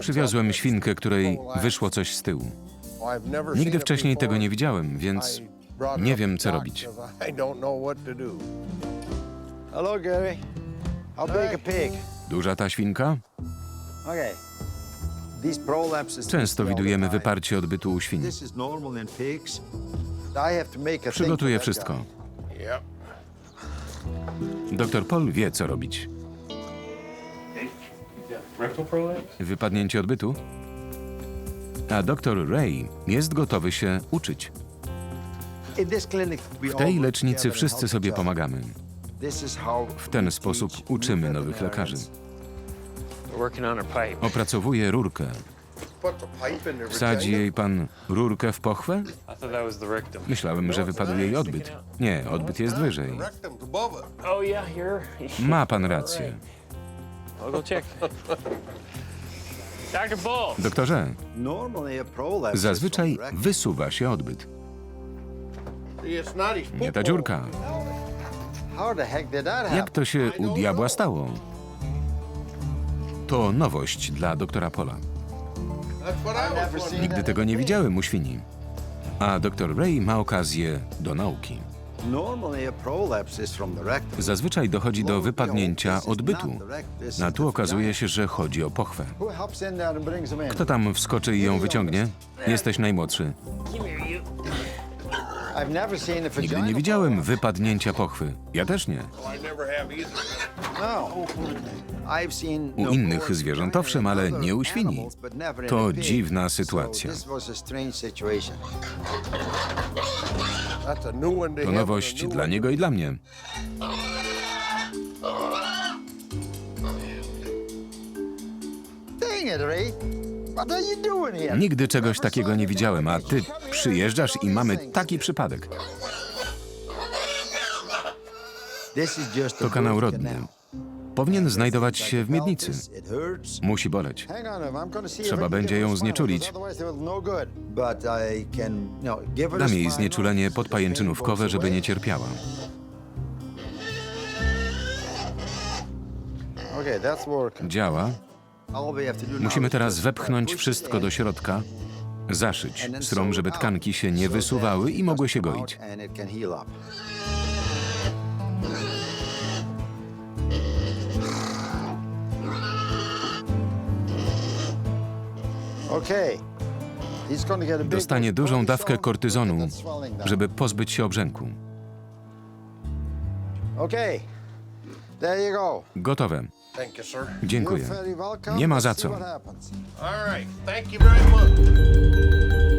Przywiozłem świnkę, której wyszło coś z tyłu. Nigdy wcześniej tego nie widziałem, więc nie wiem, co robić. Hello, Gary. How big a pig? Duża ta świnka? Często widujemy wyparcie odbytu u świń. This is normal in pigs. I have to make a thing Przygotuję wszystko. Doktor Paul wie, co robić. Wypadnięcie odbytu? A doktor Ray jest gotowy się uczyć. W tej lecznicy wszyscy sobie pomagamy. W ten sposób uczymy nowych lekarzy. Opracowuje rurkę. Wsadzi jej pan rurkę w pochwę? Myślałem, że wypadł jej odbyt. Nie, odbyt jest wyżej. Oh. Ma pan rację. Dr. Bull. Doktorze, zazwyczaj wysuwa się odbyt. Nie ta dziurka. Jak to się u diabła stało? To nowość dla doktora Pola. Nigdy tego nie widziałem u świni. A doktor Ray ma okazję do nauki. Zazwyczaj dochodzi do wypadnięcia odbytu. Na tu okazuje się, że chodzi o pochwę. Kto tam wskoczy i ją wyciągnie? Jesteś najmłodszy. Nigdy nie widziałem wypadnięcia pochwy. Ja też nie. No. I've seen U no innych zwierząt owszem, ale nie u świni. To dziwna sytuacja. To nowość dla niego i dla mnie. Nigdy czegoś takiego nie widziałem, a ty przyjeżdżasz i mamy taki przypadek. To kanał rodny. Powinien znajdować się w miednicy. Musi boleć. Trzeba będzie ją znieczulić. Dam jej znieczulenie podpajęczynówkowe, żeby nie cierpiała. Działa. Musimy teraz wepchnąć wszystko do środka, zaszyć strom, żeby tkanki się nie wysuwały i mogły się goić. Dostanie dużą dawkę kortyzonu, żeby pozbyć się obrzęku. Gotowe. Dziękuję. You're very welcome. Nie ma za co. what happens. All right. Thank you very much.